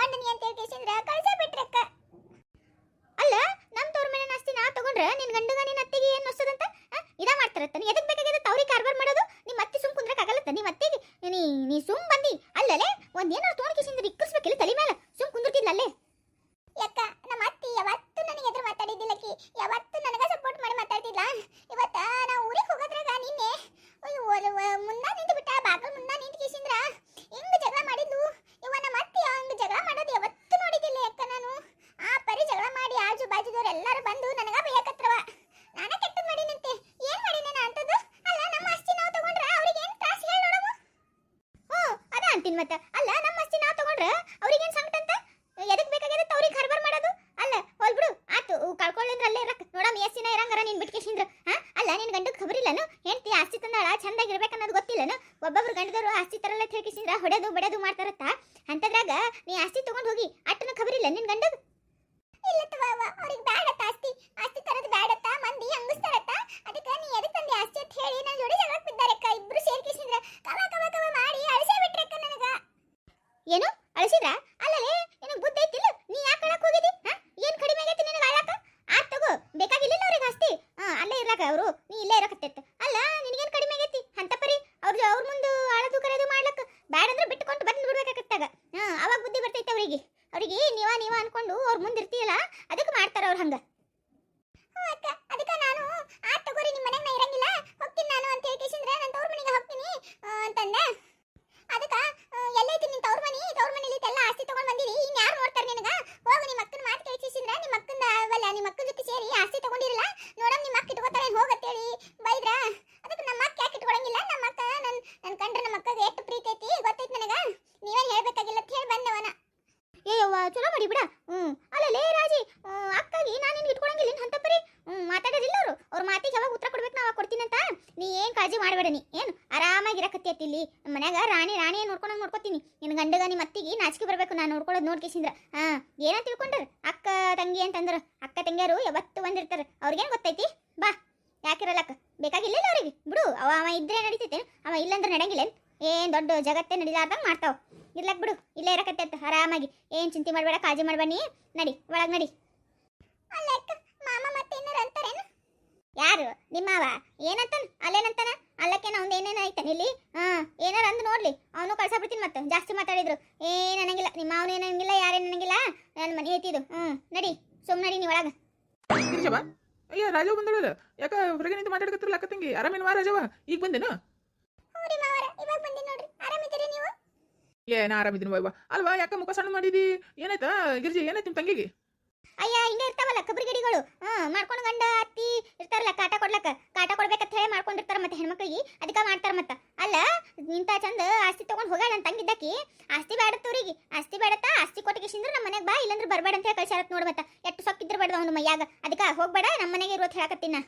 ಜರುತ್ತಿಲ್ಲ ಅಂತ ಅಂತ ಹೇಳ್ಕಿಸಿಂದ್ರ ಕಳ್ಸ ಬಿಟ್ರಕ್ಕ ಅಲ್ಲ ನಮ್ಮ ತವ್ರ ಮೇಲೆ ಆಸ್ತಿ ನಾ ತಗೊಂಡ್ರೆ ನಿನ್ ಗಂಡಗ ನಿನ್ನ ಅತ್ತಿಗೆ ಏನ್ ಹೊಸದಂತ ಇದ ಮಾಡ್ತಾರತ್ತ ನೀ ಎದಕ್ ಬೇಕಾಗಿದೆ ತವ್ರಿ ಕಾರ್ಬಾರ್ ಮಾಡೋದು ನಿಮ್ಮ ಅತ್ತಿ ಸುಮ್ ಕುಂದ್ರಕ್ ಆಗಲ್ಲತ್ತ ನಿಮ್ಮ ಅತ್ತಿಗೆ ನೀ ನೀ ಸುಮ್ ಬಂದಿ ಅಲ್ಲಲೇ ಒಂದ್ ಏನಾರು ತೋಣಿಕೆಸಿಂದ್ರ ಇಕ್ಕಸ್ಬೇಕಿಲ್ಲ ತಲೆ ಮೇಲೆ ಸುಮ್ ಕುಂದಿರ್ತಿಲ್ಲ ಅಲ್ಲೇ ಯಾಕ ನಮ್ಮ ಅತ್ತಿ ಯಾವತ್ತೂ ನನಗೆ ಎದುರು ಮಾತಾಡಿದ್ದಿಲ್ಲಕಿ ಯಾವತ್ತೂ ನನಗ ಸಪೋರ್ಟ್ ಮಾಡಿ ಮಾತಾಡ್ತಿದ್ಲ ಇವತ್ತ ನಾ ಊರಿಗೆ ಹೋಗೋದ್ರಾಗ ನಿನ್ನೆ ಅಯ್ಯೋ ಒಲ- ವ- ಮುಂದ ನಿಂತು ಬಿಟ್ಟ ಬಾಗಲ್ ಮುಂದ ನಿಂತು ಕೇಸಿಂದ್ರ ಹಿಂಗ ಜಗಳ ಮಾಡಿದ್ಲು ಇವ ನಮ್ಮ ಅತ್ತಿ ಹಂಗ ಜಗಳ ಮಾಡೋದು ಯಾವತ್ತೂ ನೋಡಿದ್ದಿಲ್ಲ ಯಾಕ ನಾನು ಆ ಪರಿ ಜಗಳ ಮಾಡಿ ಆಜು ಬಾಜುದವ್ರು ಎಲ್ಲರೂ ಬಂದು ನನಗ ಬೇಯಕತ್ರವ ನಾನ ಕೆಟ್ಟದ್ ಮಾಡಿನಂತೆ ಏನ್ ಮಾಡಿನ ನಾ ಅಂತದ್ದು ಅಲ್ಲ ನಮ್ಮ ಆಸ್ತಿ ನಾವು ತಗೊಂಡ್ರ ಅವ್ರಿಗೆ ಏನ್ ತ್ರಾಸ ಹೇಳಿ ನೋಡಮ್ಮ ಹ್ಞೂ ಅದ ಅಂತೀನಿ ಮತ್ತ ಅಲ್ಲ ನಮ್ಮ ಆಸ್ತಿ ನಾವು ತಗೊಂಡ್ರೆ ಅವ್ರಿಗೇನ್ ಸಂಕಟ ಅಂತ ಎದಕ್ ಬೇಕಾಗಿದೆ ತವ್ರಿಗೆ ಕಾರ್ಬಾರ್ ಮಾಡೋದು ಅಲ್ಲ ಹೋಲ್ ಬಿಡು ಆತು ಕಳ್ಕೊಳ್ಳಂದ್ರ ಅಲ್ಲೇ ಇರಕ್ ನೋಡಮ್ಮ ಎಸ್ಸಿನ ಇರಂಗಾರ ನೀನ್ ಬಿಟ್ಕೇಶಿಂದ್ರ ಹಾ ಅಲ್ಲ ನಿನ್ ಗಂಡಕ್ ಖಬರಿಲ್ಲನು ಹೆಂಡತಿ ಆಸ್ತಿ ತಂದಾಳ ಚಂದಾಗಿ ಇರ್ಬೇಕನ್ನೋದು ಗೊತ್ತಿಲ್ಲನು ಒಬ್ಬೊಬ್ರು ಆಸ್ತಿ ಹೊಡೆದು ಬಡದು ಮಾಡ್ತಾರತ್ತ? ಅಂತದ್ರಾಗ ನೀ ಆಸ್ತಿ ತಗೊಂಡ್ ಹೋಗಿ ಅಟ್ಟನ ಖಬರಿಲ್ಲ ನಿನ್ ಗಂಡಗ್ ಇಲ್ಲತ್ತವ ಅವ್ರಿಗೆ ಬ್ಯಾಡತ್ತ ಆಸ್ತಿ ಆಸ್ತಿ ತರದ್ ಬ್ಯಾಡತ್ತ ಮಂದಿ ಹಂಗಸ್ತಾರತ್ತ ಅದಕ್ಕ ನೀ ಎದಕ್ ತಂದೆ ಆಸ್ತಿ ಅಂತ ಹೇಳಿ ನನ್ನ ಜೋಡಿ ಜಗಳಕ್ ಬಿದ್ದಾರಕ್ಕ ಇಬ್ರು ಸೇರ್ಕಿಸಿದ್ರ ಕವ ಕವ ಕವ ಮಾಡಿ ಅಳಿಸೇ ಬಿಟ್ರಕ್ಕ ನನಗ ಏನು ಅಳಿಸಿದ್ರ ಅಲ್ಲಲೇ ನಿನಗ್ ಬುದ್ಧಿ ಐತಿಲ್ಲ ನೀ ಯಾಕೆ ಅಳಕ್ ಹೋಗಿದಿ ಹಾ ಏನ್ ಕಡಿಮೆ ಆಗೈತಿ ನಿನಗ ಅಳಕ ಆತ್ ತಗೋ ಬೇಕಾಗಿಲ್ಲ ಅವ್ರಿಗೆ ಆಸ್ತಿ ಹಾ ಅಲ್ಲೇ ಇರ್ಲಾಕ ಅವರು ನೀ ಇಲ್ಲೇ ಇರಕತ್ತೈತೆ ಅಲ್ಲ ನಿನಗೇನ್ ಕಡಿಮೆ ಆಗೈತಿ ಅಂತ ಪರಿ ಅವ್ರ ಅವ್ರ ಮುಂದೆ ಅಳದು ಕರೆದು ಮಾಡ್ಲಕ್ಕ ಬ್ಯಾಡ ಅಂದ್ರೆ ಬಿಟ್ಕೊಂಡು ಬಂದು ಬಿಡ್ಬೇಕಾಗತ್ತಾಗ ಹಾ ಅವಾಗ ಬುದ್ಧಿ ಬರ್ತೈತೆ ಅವರಿಗೆ ಅವರಿಗೆ ನೀವ ನೀವ ಅನ್ಕೊಂಡು ಅವ್ರ ಮುಂದೆ ಇರ್ತೀಯಲ್ಲ ಅದಕ್ಕೆ ಮಾಡ್ತಾರ ಅವ್ರ ಹಂಗ ಹ್ಞೂ ಅಕ್ಕ ಅದಕ್ಕ ನಾನು ಆ ತಗೋರಿ ನಿಮ್ಮ ಮನೆಗೆ ನಾ ಇರಂಗಿಲ್ಲ ಹೋಗ್ತೀನಿ ನಾನು ಅಂತ ಹೇಳಿ ಕೇಸಿಂದ್ರ ನನ್ನ ತವ್ರ ಮನೆಗೆ ಹೋಗ್ತೀನಿ ಆ, ಅಂತಂದೆ ಅದಕ್ಕ ಆ, ಎಲ್ಲೈತಿ ನಿನ್ ತವ್ರ ಮನಿ ತವ್ರ ಮನೇಲಿ ಎಲ್ಲ ಆಸ್ತಿ ತಗೊಂಡ್ ಬಂದಿರಿ ಇನ್ ಯಾರು ನೋಡ್ತಾರ ನಿನಗ ಹೋಗು ನಿಮ್ಮ ಅಕ್ಕನ ಮಾತು ಕೇಳಿಸಿದ್ರ ನಿಮ್ಮ ಅಕ್ಕನ ಅವಲ್ಲ ನಿಮ್ಮ ಅಕ್ಕನ ಜೊತೆ ಸೇರಿ ಆಸ್ತಿ ತಗೊಂಡಿರಲ್ಲ ನೋಡಮ್ ನಿಮ್ಮ ಅಕ್ಕ ಇಟ್ಕೋತಾಳೆ ಹೋಗತ್ತೇಳಿ ಬೈದ್ರ ಅದಕ್ಕೆ ನಮ್ಮ ಅಕ್ಕ ಯಾಕೆ ಇಟ್ಕೊಳಂಗಿಲ್ಲ ನಮ್ಮ ಅಕ್ಕ ನನ್ ನನ್ ಕಂಡ್ರೆ ನಮ್ಮ ಅಕ್ಕಗೆ ಎಷ್ಟು ಪ್ರೀತಿ ಐತಿ ಗೊತ್ತೈತಿ ನನಗ ನೀವೇನ್ ಹೇಳ್ಬೇಕಾಗಿಲ್ಲ ಅಂತ ಹೇಳಿ ಬಂದವನ ಏಯವ್ವ ಚಲೋ ಮಾಡಿ ಬಿಡ ಹ್ಮ್ ಅಲ್ಲಲೇ ರಾಜಿ ಹ್ಮ್, ಅಕ್ಕಾಗಿ ನಾನು ನಿನ್ಗೆ ಇಟ್ಕೊಳಂಗಿಲ್ಲ ನಿನ್ ಹಂತ ಪರಿ ಹ್ಮ್ ಮಾತಾಡೋದಿಲ್ಲ ಅವರು ಅವ್ರ ಮಾತಿಗೆ ಯಾವಾಗ ಉತ್ತರ ಕೊಡ್ಬೇಕು ನಾವು ಕೊಡ್ತೀನಂತ ನೀ ಏನ್ ಕಾಳಜಿ ಮಾಡಬೇಡ ನೀ ಏನು ಆರಾಮಾಗಿ ಇರಕತ್ತಿ ಇಲ್ಲಿ ನಮ್ಮ ಮನ್ಯಾಗ ರಾಣಿ ರಾಣಿ ನೋಡ್ಕೊಂಡಂಗ್ ನೋಡ್ಕೊತೀನಿ ನಿನ್ನ ಗಂಡಗ ನಿಮ್ಮ ಅತ್ತಿಗೆ ನಾಚಿಕೆ ಬರ್ಬೇಕು ನಾನು ನೋಡ್ಕೊಳ್ಳೋದು ನೋಡ್ಕೇಸಿಂದ್ರ ಹಾ ಏನ ತಿಳ್ಕೊಂಡ್ರ? ಅಕ್ಕ, ತಂಗಿ ಅಂತಂದ್ರ. ಅಕ್ಕ, ತಂಗಿಯರು ಯಾವತ್ತು ಬಂದಿರ್ತಾರ. ಅವ್ರಿಗೇನ್ ಗೊತ್ತೈತಿ? ಬಾ ಯಾಕಿರಲ್ಲಕ್ಕ ಬೇಕಾಗಿಲ್ಲ ಅವ್ರಿಗೆ? ಬಿಡು, ಅವ ಅವ ಇದ್ರೆ ನಡೀತೈತೆ ಅವ ಇಲ್ಲಂದ್ರೆ ನಡೆಯಂಗಿಲ್ಲ ಏನ್? ದೊಡ್ಡ ಜಗತ್ತೇ ನಡಿಲಾರ್ದಂಗ್ ಮಾಡ್ತಾವ. ಇರ್ಲಕ್ ಬಿಡು, ಇಲ್ಲೇ ಇರಕತ್ತೈತೆ ಆರಾಮಾಗಿ. ಏನ್ ಚಿಂತೆ ಮಾಡಬೇಡ, ಕಾಳಜಿ ಮಾಡಬೇಡಿ ನಡಿ, ಒಳಗ್ ನಡಿ. ಅಲ್ಲ ಅಕ್ಕ, ಮಾಮ ಏನಾರ ಅಂತಾರೇನು ಯಾರು? ನಿಮ್ಮವ? ಏನಂತಾನ? ಅಲ್ಲೇನಂತಾನ? ಅಲ್ಲಕ್ಕೆ ಅವ್ನು ಏನೇನ ಐತಾನ ಇಲ್ಲಿ? ಹಾ ಏನಾರ ಅಂದ್ ನೋಡ್ಲಿ. ಅವನು ಕಳ್ಸಾಬಿಡ್ತೀನಿ ಮತ್ತೆ ಜಾಸ್ತಿ ಮಾತಾಡಿದ್ರು. ಏನ್ ಅನ್ನಂಗಿಲ್ಲ ನಿಮ್ಮ ಅವನು ಏನಂಗಿಲ್ಲ ಯಾರೇನ್ ಅನ್ನಂಗಿಲ್ಲ ನನ್ನ ಮನೆ ಐತಿದು ಹ್ಮ್ ನಡಿ. ಸುಮ್ ನಡಿ ನೀ ಒಳಗ. ಗಿರಿಜವ ಅಯ್ಯ ರಾಜವ ಬಂದಳಲ್ಲ. ಯಾಕ ಹೊರಗೆ ನಿಂತು ಮಾತಾಡಕತ್ತಿರಲ್ಲ ಅಕ್ಕ ತಂಗಿ? ಆರಾಮೇನು ರಾಜವ ಈಗ ಬಂದೇನು? ನೀವು? ಏ ನಾ ಆರಾಮಿದ್ದೀನಿ ಅಲ್ವಾ ಯಾಕ ಮುಖ ಸಣ್ಣ ಮಾಡಿದಿ? ಏನಾಯ್ತಾ? ಗಿರಿಜಿ ಏನಾಯ್ತು ನಿಮ್ಮ ತಂಗಿಗೆ? ಅಯ್ಯ, ಹಿಂಗೆ ಇರ್ತಾವಲ್ಲ ಕಬ್ರಿಗಡಿಗಳು ಹಾ ಮಾಡ್ಕೊಂಡು ಗಂಡ, ಅತ್ತಿ ಇರ್ತಾರಲ್ಲ, ಕಾಟ ಕೊಡ್ಲಕ್ಕ. ಕಾಟ ಕೊಡ್ಬೇಕಂತ ಹೇಳಿ ಮಾಡ್ಕೊಂಡಿರ್ತಾರ ಮತ್ತೆ ಹೆಣ್ಮಕ್ಳಿಗೆ. ಅದಕ್ಕೆ ಮಾಡ್ತಾರ ಮತ್ತೆ. ಅಲ್ಲ, ನಿಂತ ಚಂದ ಆಸ್ತಿ ತಗೊಂಡು ಹೋಗ್ಯಾಳ ನನ್ನ ತಂಗಿದ್ದಕ್ಕಿ. ಆಸ್ತಿ ಬೇಡತ್ತವ್ರಿಗೆ ಆಸ್ತಿ ಬೇಡತ್ತ ಆಸ್ತಿ ಕೊಟ್ಟಿಗೆಸಿಂದ್ರ ನಮ್ಮ ಮನೆಗೆ ಬಾ, ಇಲ್ಲಂದ್ರೆ ಬರಬೇಡ ಅಂತ ಹೇಳಿ ಕಳ್ಸಾರತ್ ಮತ್ತೆ. ಎಷ್ಟು ಸೊಕ್ಕಿದ್ರ ಬೇಡ ಅವ್ನು ಮೈಯಾಗ. ಅದಕ್ಕೆ ಹೋಗ್ಬೇಡ, ನಮ್ಮ ಮನೆಗೆ ಇರೋದು ಹೇಳಕತ್ತಿನ.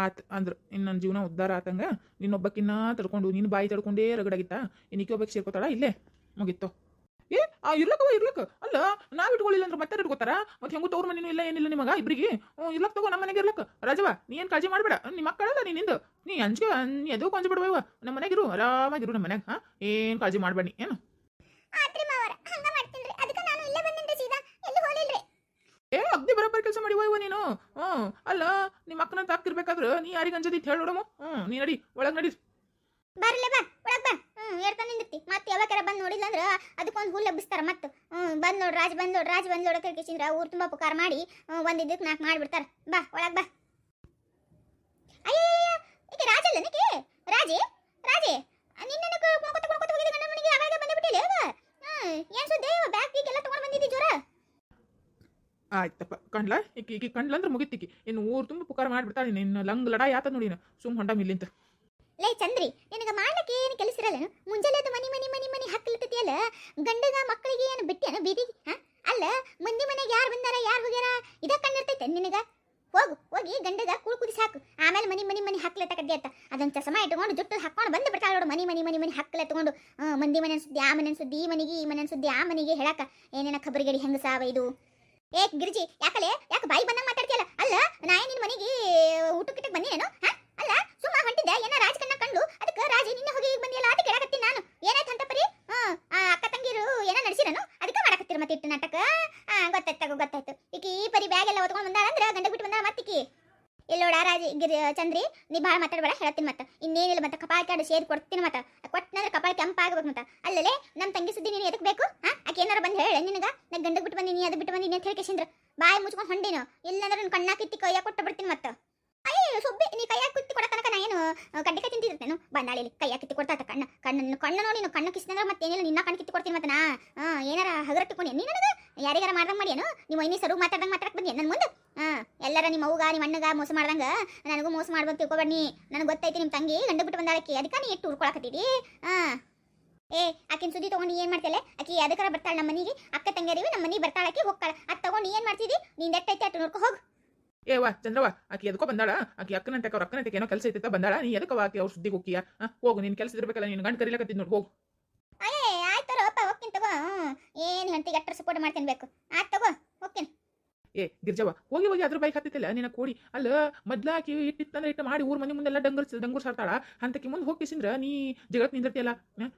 ಆತ್ ಅಂದ್ರು. ಇನ್ನು ನನ್ನ ಜೀವನ ಉದ್ಧಾರ ಆತಂಗ. ನಿನ್ನೊಬ್ಬಕ್ಕಿನ್ನ ತಡ್ಕೊಂಡು ನಿನ್ನ ಬಾಯಿ ತಡ್ಕೊಂಡೇ ರಗಡಾಗಿತ್ತ? ಇನ್ನಿಕ್ಕೆ ಒಬ್ಬಕ್ಕೆ ಸೇರ್ಕೋತಾಳ? ಇಲ್ಲೇ ಮುಗಿತ್ತು ಏ ಆ ಇರ್ಲಕ್ಕವ ಇರ್ಲಕ್ಕ. ಅಲ್ಲ ನಾವ್ ಇಟ್ಕೊಳ್ಳಿಲ್ಲ ಅಂದ್ರೆ ಮತ್ತೆ ಇಟ್ಕೋತಾರ? ಮತ್ತೆ ಹೆಂಗೂ ತವ್ರ ಮನೇನು ಇಲ್ಲ ಏನಿಲ್ಲ ನಿಮಗ ಇಬ್ರಿಗೆ? ಹ್ಞೂ ಇರ್ಲಕ್ ತಗೋ ನಮ್ಮ ಮನೆಗೆ ಇರ್ಲಕ್ಕ. ರಾಜವ ನೀ ಏನು ಕಾಳಜಿ ಮಾಡಬೇಡ. ನಿಮ್ಮ ಮಕ್ಕಳಲ್ಲ ನೀನಿಂದು ನೀ ಅಂಜಿಕೆ ನೀ ಎದು ಕೊಂಜ ಬಿಡ್ಬೇವ. ನಮ್ಮ ಮನೆಗಿರು ಆರಾಮಾಗಿರು ನಮ್ಮ ಮನ್ಯಾಗ ಹಾಂ? ಏನು ಕಾಳಜಿ ಮಾಡಬೇಡಿ ಏನು? ಏ ಅಗ್ದಿ ಬರೋಬ್ಬರ ಕೆಲಸ ಮಾಡಿ ಹೋಯ್ವ ನೀನು? ಹ್ಞೂ ಅಲ್ಲ ನಿಮ್ಮ ಅಕ್ಕನ ತಾಕಿರ್ಬೇಕಾದ್ರೆ ನೀ ಯಾರಿಗೆ ಅಂಜದಿ ಹೇಳಿ ನೋಡಮ್ಮ ಹ್ಞೂ ನೀ ನಡಿ ಒಳಗೆ ನಡಿ. ಬರ್ಲೆ ಬಾ, ಒಳಗ್ ಬಾ. ಹ್ಮ್ ಹೇಳ್ತಾ ನಿಂದಿರ್ತಿ. ಮತ್ತೆ ಯಾವಾಗಾರ ಬಂದು ನೋಡಿಲ್ಲ ಅಂದ್ರ ಅದಕ್ಕೊಂದು ಹುಲ್ಲು ಬಿಸ್ತಾರೆ ಮತ್ತೆ. ಹ್ಞೂ ಬಂದ್ ನೋಡಿ, ರಾಜ್ ಬಂದ್ ನೋಡ್, ರಾಜ್ ಬಂದ್ ನೋಡ ತಿಳ್ಕಿಸಿಂದ್ರ ಊರ್ ತುಂಬಾ ಉಪಕಾರ ಮಾಡಿ ಒಂದು ಒಂದ್ ಇದಕ್ ನಾಲ್ಕು ಮಾಡಿಬಿಡ್ತಾರೆ. ಬಾ, ಒಳಗ್ ಬಾ. ಅಯ್ಯಯ್ಯ ಈಗ ರಾಜ ಅಲ್ಲ ನಿಕೆ ರಾಜೇ, ರಾಜಿ, ನಿನ್ನೆ ಕುಣ್ಕೊತ ಕುಣ್ಕೊತ ಹೋಗಿದ್ದ ಗಂಡ ಮನೆಗೆ ಯಾವಾಗ ಬಂದ್ಬಿಟ್ಟಿಲ್ಲ ಹ್ಞೂ ಏನು ಸುದ್ದಿ? ಬ್ಯಾಗ್ ಗೀಗ್ ತಗೊಂಡ್ ಬಂದಿದ್ದಿ ಜ್ವರ ಆಯ್ತಪ್ಪ ಕಂಡ್ಲ ಈಕಿ ಈಕಿ ಅಂದ್ರೆ ಮುಗಿತಿಕಿ ಇನ್ನು ಊರು ತುಂಬ ಉಪಕಾರ ಮಾಡಿಬಿಡ್ತಾಳೆ ನಿನ್ನ ಲಂಗ್ ಲಡಾಯಿ ಆತ ನೋಡಿ ಸುಮ್ ಹೊಂಡ ಮಿಲ್ಲಿಂತ ಚಂದ್ರಿ, ನಿನಗೆ ಮಾಡ್ಲಿಕ್ಕೆ ಏನು ಕೆಲಸ ಇರಲ್ಲ ಮುಂಜಾನೆ ಅದು ಮನಿ ಮನಿ ಮನಿ ಮನಿ ಹಾಕ್ಲಿತ್ತತಿಯಲ್ಲ ಗಂಡಗ ಮಕ್ಕಳಿಗೆ ಏನು ಬಿಟ್ಟಿಯನ ಬೀದಿ, ಹಾ? ಅಲ್ಲ, ಮಂದಿ ಮನೆಗೆ ಯಾರು ಬಂದಾರ, ಯಾರು ಹೋಗ್ಯಾರ? ಇದ ಕಣ್ಣಿರ್ತೈತೆ ನಿನಗ? ಹೋಗು, ಹೋಗಿ ಗಂಡಗ ಕೂಳು ಕುದಿಸಿ ಹಾಕು ಆಮೇಲೆ ಮನಿ ಮನಿ ಮನಿ ಹಾಕ್ಲತ್ತ ಕಡ್ಡಿ ಅಂತ. ಅದನ್ನ ಚಸಮ ಇಟ್ಕೊಂಡು ಜುಟ್ಟು ಹಾಕೊಂಡು ಬಂದು ಬಿಡ್ತಾಳೆ ನೋಡು. ಮನಿ ಮನಿ ಮನಿ ಮನಿ ಹಾಕ್ಲೆ ತಗೊಂಡು ಮಂದಿ ಮನೆ ಸುದ್ದಿ ಆ ಮನೆ ಸುದ್ದಿ ಈ ಮನೆಗೆ, ಈ ಮನೆ ಸುದ್ದಿ ಆ ಮನೆಗೆ ಹೇಳಕ. ಏನೇನ ಖಬರಿಗಡಿ ಹೆಂಗ ಸಾವ ಇದು? ಏ, ಗಿರಿಜಿ, ಯಾಕಲೆ? ಯಾಕೆ ಬಾಯಿ ಬಂದಂಗ ಮಾತಾಡ್ತೀಯಲ್ಲ? ಅಲ್ಲ ನಾ ನಿನ್ನ ನಿನ್ ಮನೆಗೆ ಊಟಕ್ಕಿಟ್ಟಕ್ಕೆ ಬಂದಿನೇನು? ಹಾ? ಸುಮ್ಮ ಹೊಂಟಿದ್ದೆ ಏನ ರಾಜಕನ್ನ ಕಂಡು ಅದಕ್ಕೆ ರಾಜಿ ನಿನ್ನ ಹೋಗಿ ಈಗ ಬಂದಿಯಲ್ಲ ಅದಕ್ಕೆ ಹೇಳಕತ್ತೀನಿ ನಾನು. ಏನಾಯ್ತು ಅಂತ ಪರಿ? ಅಕ್ಕ ತಂಗಿರು ಏನ ನಡೆಸಿರನು? ಅದಕ್ಕೆ ಮಾಡಕತ್ತೀರ ಮತ್ತೆ ಇಟ್ಟು ನಾಟಕ ಗೊತ್ತಾಯ್ತು ತಗೋ, ಗೊತ್ತಾಯ್ತು. ಈಕಿ ಈ ಪರಿ ಬ್ಯಾಗ್ ಎಲ್ಲ ಹೊತ್ಕೊಂಡು ಬಂದಾಳ ಅಂದ್ರೆ ಗಂಡ ಬಿಟ್ಟು ಬಂದಾಳ ಮತ್ತಿಕಿ ಇಲ್ಲೋಡ ರಾಜಿ, ಗಿರಿ, ಚಂದ್ರಿ, ನೀ ಭಾಳ ಮಾತಾಡಬೇಡ, ಹೇಳ್ತೀನಿ ಮತ್ತೆ. ಇನ್ನೇನಿಲ್ಲ ಮತ್ತೆ, ಕಪಾಳ ಕಾಡು ಸೇರಿ ಕೊಡ್ತೀನಿ ಮತ್ತೆ. ಕೊಟ್ಟನಂದ್ರೆ ಕಪಾಳ ಕೆಂಪಾಗಬೇಕು ಮತ್ತೆ. ಅಲ್ಲಲೇ ನಮ್ಮ ತಂಗಿ ಸುದ್ದಿ ನೀನು ಎದಕ್ಕೆ ಬೇಕು? ಹಾಂ, ಆಕೆ ಏನಾರು ಬಂದು ಹೇಳಿ ನಿನಗ? ನಾ ಗಂಡ ಬಿಟ್ಟು ಬಂದಿನಿ, ಅದು ಬಿಟ್ಟು ಬಂದಿನಿ ಅಂತ ಹೇಳ್ಕೇಶಂದ್ರ ಬಾಯಿ ಮುಚ್ಕೊಂಡು ಹೊಂಡಿನ ಇಲ್ಲಂದ್ರೆ ನನ್ನ ಕಣ್ಣಾ ಕಿತ್ತಿ ಕೈಯಾಗ ಕೊಟ್ಟು ಬಿಡ್ತೀನಿ ಮತ್ತೆ. ಅಯ್ಯ, ಸೊಬ್ಬೆ, ನೀ ಕೈಯಾಗ ಕುತ್ತಿ ಕೊಡೋ ಏನು ಕಡ್ಡಿಕ ತಿಂತಿರ್ತೇನು ಬಂದಾಳಿಲಿ ಕೈ ಕಿತ್ತಿ ಕೊಡ್ತಾ ಕಣ್ಣ. ಕಣ್ಣನ್ನು ಕಣ್ಣು ನೋಡಿ ನೀನು, ಕಣ್ಣು ಮತ್ತೆ ಏನಿಲ್ಲ, ನಿನ್ನ ಕಣ್ಣು ಕಿತ್ತಿ ಕೊಡ್ತೀನಿ ಮತ್ತೆ ನಾ ಏನಾರ ಹಗರ ತಿಕ್ಕೊಂಡು ನೀನು ನನಗೆ ಯಾರಿಗಾರ ಮಾಡ್ದಂಗೆ ಮಾಡ್ಯಾನು? ನೀವು ಐನಿ ಸರು ಮಾತಾಡ್ದಂಗೆ ಮಾತಾಡಕ್ಕೆ ಬಂದಿ ನನ್ನ ಮುಂದೆ? ಹಾಂ ಎಲ್ಲರ ನಿಮ್ಮ ಅವ್ಗ ನಿಮ್ಮ ಅಣ್ಣಗ ಮೋಸ ಮಾಡ್ದಂಗ? ನನಗೂ ಮೋಸ ಮಾಡ್ಬೋದು ತಿಳ್ಕೊಬೇಡಿ ನನಗೆ ಗೊತ್ತೈತಿ ನಿಮ್ಮ ತಂಗಿ ಗಂಡು ಬಿಟ್ಟು ಬಂದಾಳಕ್ಕೆ. ಅದಕ್ಕೆ ನೀ ಇಟ್ಟು ಉರ್ಕೊಳಕತ್ತೀರಿ? ಹಾಂ ಏ, ಆಕಿನ ಸುದ್ದಿ ತೊಗೊಂಡು ಏನು ಮಾಡ್ತಲೆ ಆಕಿ ಅದಕ್ಕರ ಬರ್ತಾಳೆ ನಮ್ಮ ಮನೆಗೆ? ಅಕ್ಕ ತಂಗಿಯರಿವಿ ನಮ್ಮ ಮನೆಗೆ ಬರ್ತಾಳಕ್ಕೆ ಹೋಗ್ತಾಳೆ. ಅದು ತೊಗೊಂಡು ಏನು ಮಾಡ್ತಿದಿ? ನೀನು ಎಟ್ಟೈತಿ ಅಟ್ಟು ನೋಡ್ಕೊ ಹೋಗು. ಏ ವಾ ಚಂದ್ರವ್ವ ಆಕಿ ಎದಕ್ಕೋ ಬಂದಾಳ? ಆಕಿ ಅಕ್ಕನಂತೆ ಅವ್ರ ಅಕ್ಕನ ಏನೋ ಕೆಲಸ ಐತೆ ಬಂದಾಳ? ನೀ ಎದಕ್ಕವ ಆಕಿ ಅವ್ರ ಸುದ್ದಿಗೆ ಹೋಗಿಯಾ ಆ, ಹೋಗು ನಿನ್ ಕೆಲಸ ಇರ್ಬೇಕಲ್ಲ ನೀನು ಗಂಡ ಕರಿಲಕತ್ತಿದ್ ನೋಡಿ ಹೋಗು. ಏ ಆಯ್ತಾರ ಅಪ್ಪ ಹೋಗ್ತೀನಿ ತಗೋ. ಹ್ಮ್. ಏನ್ ಸಪೋರ್ಟ್ ಮಾಡ್ತೀನಿ ಬೇಕು. ಆಯ್ತು ತಗೋ ಹೋಗ್ತೀನಿ. ಏ ಗಿರ್ಜವ ಹೋಗಿ ಹೋಗಿ ಅದ್ರ ಬೈಕ್ ಹತ್ತಿತ್ತಿಲ್ಲ ನಿನ್ನ ಕೋಡಿ. ಅಲ್ಲ ಮೊದ್ಲಾಕಿ ಇಟ್ಟಿತ್ತಂದ್ರೆ ಇಟ್ಟು ಮಾಡಿ ಊರ್ ಮನೆ ಮುಂದೆಲ್ಲ ಡಂಗರ್ ಡಂಗೂರ್ ಸಾರ್ತಾಳ. ಅಂತಕಿ ಮುಂದೆ ಹೋಗಿಸಿಂದ್ರ ನೀ ಜಗತ್ ನಿಂದಿರ್ತಿಯಲ್ಲ?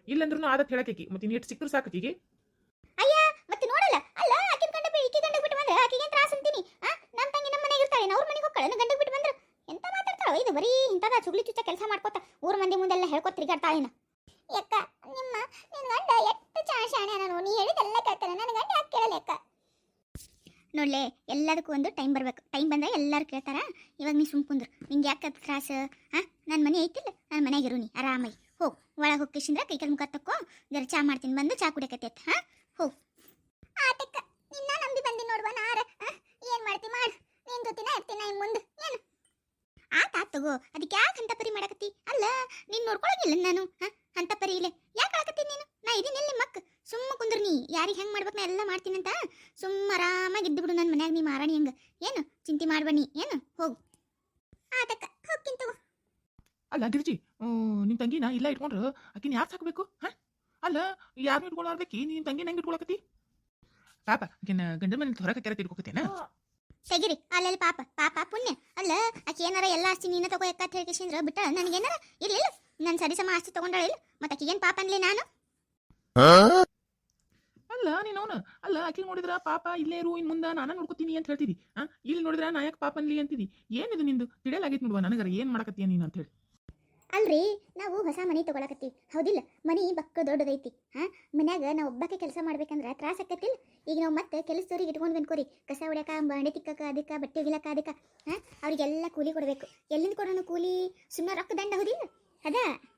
ಇಲ್ಲಂದ್ರೂ ಆದತ್ ಹೇಳಕಿ ಮತ್ತೆ ನೀಟ್ ಇಟ್ಟು ಸಿಕ್ಕರು ಸಾಕೀಗೆ ಮತ್ತೆ ನೋಡಲ್ಲ ಅಲ್ಲ ಆಕಿನ ಗಂಡ ಬಿಟ್ಟು ಈಕಿ ಗಂಡ ಬಿಟ್ಟು ಬಂದ್ರೆ ಆಕಿಗೆ ತ್ರಾಸ ಅಂತೀನಿ ಆ ನಮ್ಮ ತಂಗಿ ಅವ್ರ ಮನೆಗೆ ಹೋಗ್ತಾಳೆ ಗಂಡ ಬಿಟ್ಟು ಬಂದ್ರು. ಎಂತ ಮಾತಾಡ್ತಾಳ? ಇದು ಬರೀ ಇಂಥದ ಚುಗ್ಲಿ ಚುಚ್ಚ ಕೆಲಸ ಮಾಡ್ಕೋತ ಊರ ಮಂದಿ ಮುಂದೆಲ್ಲ ಹೇಳ್ಕೊತ ತಿರ್ಗಾಡ್ತಾಳಿನ ಯಕ್ಕ ನಿಮ್ಮ ನಿನ್ನ ಗಂಡ ಎಷ್ಟು ಚಾ ಶಾಣೆ ನಾನು ನೀ ಹೇಳಿದೆಲ್ಲ ಕೇಳ್ತಾನೆ ನನ್ನ ಗಂಡ ಯಾಕೆ ಕೇಳಲ್ಲ ಯಕ್ಕ ನೋಡ್ಲೆ ಎಲ್ಲದಕ್ಕೂ ಒಂದು ಟೈಮ್ ಬರಬೇಕು. ಟೈಮ್ ಬಂದಾಗ ಎಲ್ಲರೂ ಕೇಳ್ತಾರ ಇವಾಗ ನೀ ಸುಮ್ ಕುಂದ್ರು. ನಿಂಗೆ ಯಾಕೆ ಅದು ತ್ರಾಸ? ಹಾ ನನ್ನ ಮನೆ ಐತಿಲ್ಲ. ನನ್ನ ಮನೆಗೆ ಇರು ನೀ ಆರಾಮಾಗಿ. ಹೋಗ್ ಒಳಗೆ ಹೋಗ್ಕಿಸಿಂದ್ರ ಕೈ ಕಾಲು ಮುಖ ತಕ್ಕೋ ಜರ ಚಾ ಮಾಡ್ತೀನಿ ಬಂದು ಚಾ ಕುಡಿಯಕತ್ತೈತೆ ಹಾ ಆಟಕ್ಕ ನಿನ್ನ ನಂಬಿ ಬಂದಿ ನೋಡುವ ನಾರ. ಏನು ಏನ್ ಮಾಡ್ತಿ ಮಾಡು. ನಿನ್ ಜೊತೆನ ಇರ್ತೀನಿ ಇನ್ ಮುಂದೆ. ಏನು? ಆತ ಆತ್ ತಗೋ ಅದಕ್ಕೆ ಯಾಕೆ ಅಂತ ಪರಿ ಮಾಡಕತ್ತಿ? ಅಲ್ಲ ನೀನ್ ನೋಡ್ಕೊಳಂಗಿಲ್ಲ ನಾನು. ಹಾ? ಅಂತ ಪರಿ ಇಲ್ಲೇ. ಯಾಕೆ ಆಳಕತ್ತಿ ನೀನು? ನಾ ಇದೀನಿ ಎಲ್ಲಿ ಮಕ್. ಸುಮ್ಮ ಕುಂದ್ರ ನೀ. ಯಾರಿಗೆ ಹೆಂಗ್ ಮಾಡ್ಬೇಕು ನಾ ಎಲ್ಲ ಮಾಡ್ತೀನಂತ ಸುಮ್ಮ ಆರಾಮಾಗಿ ಇದ್ದು ಬಿಡು ನನ್ನ ಮನ್ಯಾಗ ನೀ ಮಾರಾಣಿ ಹಂಗ. ಏನು? ಚಿಂತೆ ಮಾಡ್ಬಣ್ಣಿ ಏನು? ಹೋಗು. ಆತಕ್ಕ ಹೋಗ್ತೀನಿ ತಗೋ. ಅಲ್ಲ ಗಿರ್ಜಿ ನಿಮ್ ತಂಗಿನ ಇಲ್ಲ ಇಟ್ಕೊಂಡ್ರು ಅಕ್ಕಿನ ಯಾಕೆ ಸಾಕ್ಬೇಕು? ಹಾ? ಅಲ್ಲ ಯಾರು ಇಟ್ಕೊಳ್ಳಾರ್ಬೇಕಿ ನಿನ್ ತಂಗಿನ ಹೆಂಗ್ ಇಟ್ಕೊಳಕತ್ತಿ? ಪಾಪ ಆಕಿನ ಗಂಡ ಮನೆ ಹೊರಗೆ ಕೆರೆ ತಿಳ್ಕೊಕತ್ತೇನ ತೆಗಿರಿ ಅಲ್ಲೆಲ್ಲ ಪಾಪ ಪಾಪ ಪುಣ್ಯ. ಅಲ್ಲ ಆಕೆ ಏನಾರ ಎಲ್ಲ ಆಸ್ತಿ ನೀನ ತಗೋ ಎಕ್ಕ ಹೇಳ್ಕೇಸಿಂದ್ರ ಬಿಟ್ಟ ನನಗೇನಾರ? ಇರ್ಲಿಲ್ಲ ನನ್ನ ಸರಿ ಸಮ ಆಸ್ತಿ ತಗೊಂಡಳ ಇಲ್ಲ. ಮತ್ತೆ ಆಕೆ ಏನು ಪಾಪ ಅನ್ಲಿ ನಾನು? ಅಲ್ಲ ನೀನು ಅವನ ಅಲ್ಲ ಆಕಿ ನೋಡಿದ್ರ ಪಾಪ ಇಲ್ಲೇ ಇರು ಇನ್ ಮುಂದ ನಾನು ನೋಡ್ಕೊತೀನಿ ಅಂತ ಹೇಳ್ತಿದಿ ಆ? ಇಲ್ಲಿ ನೋಡಿದ್ರ ನಾ ಯಾಕೆ ಪಾಪ ಅನ್ಲಿ ಅಂತಿದಿ ಏನಿದು ನಿಂದು? ತಿಳಿಯಲಾಗೈತಿ ನೋಡುವ ನನಗರ ಏನ್ ಮಾಡಕತ್ತೀಯ ನೀನು ಅಂತ ಹೇಳಿ. ಅಲ್ರಿ, ನಾವು ಹೊಸ ಮನೆ ತಗೊಳಕತ್ತೀವಿ. ಹೌದಿಲ್ಲ? ಮನಿ ಬಕ್ಕ ದೊಡ್ಡದೈತಿ. ಹಾ, ಮನ್ಯಾಗ ನಾವು ಒಬ್ಬಕ್ಕೆ ಕೆಲಸ ಮಾಡ್ಬೇಕಂದ್ರೆ ತ್ರಾಸ ಆಕತ್ತಿಲ್ಲ. ಈಗ ನಾವು ಮತ್ತೆ ಕೆಲಸದವ್ರಿಗೆ ಇಟ್ಕೊಂಡು ಬಂದ್ಕೋರಿ. ಕಸ ಹೊಡ್ಯಾಕ, ಬಂಡೆ ತಿಕ್ಕಕ, ಅದಕ್ಕ, ಬಟ್ಟೆ ಒಗಿಲಕ್ಕ ಅದಕ್ಕ, ಹಾ, ಅವ್ರಿಗೆಲ್ಲ ಕೂಲಿ ಕೊಡಬೇಕು. ಎಲ್ಲಿಂದ ಕೊಡೋಣ ಕೂಲಿ? ಸುಮ್ಮನೆ ರೊಕ್ಕ ದಂಡ ಹೌದಿಲ್ಲ? ಅದ